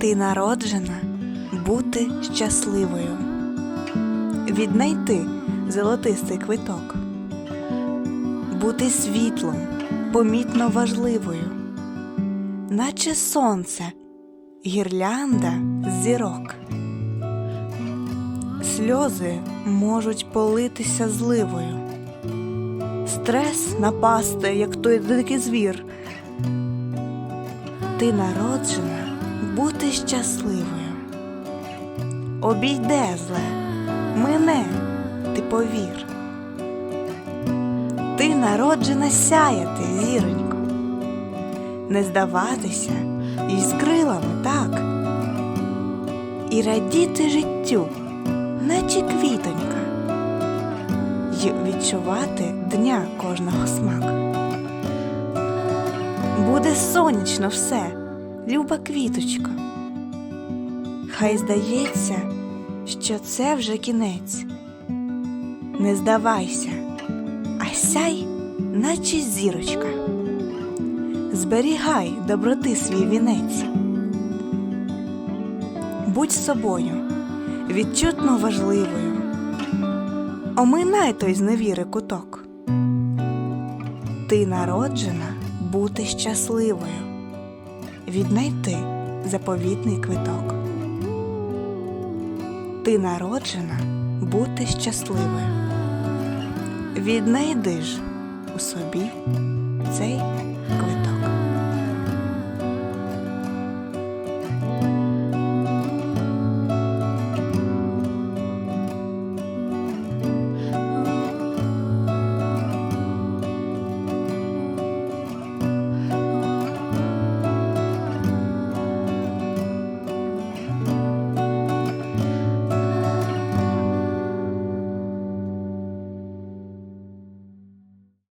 Ти народжена бути щасливою. Віднайти золотистий квиток. Бути світлом, помітно важливою. Наче сонце, гірлянда зірок. Сльози можуть политися зливою. Стрес напасти, як той дикий звір. Ти народжена бути щасливою. Обійде зле, мине, ти повір. Ти народжена сяяти, зіронько, не здаватися і з крилами так. І радіти життю, наче квітонька, й відчувати дня кожного смак. Буде сонячно все, люба квіточко. Хай здається, що це вже кінець. Не здавайся, а сяй, наче зірочка. Зберігай доброти свій вінець. Будь собою, відчутно важливою. Оминай той зневіри куток. Ти народжена бути щасливою, віднайти заповітний квиток. Ти народжена бути щасливою. Віднайди ж у собі цей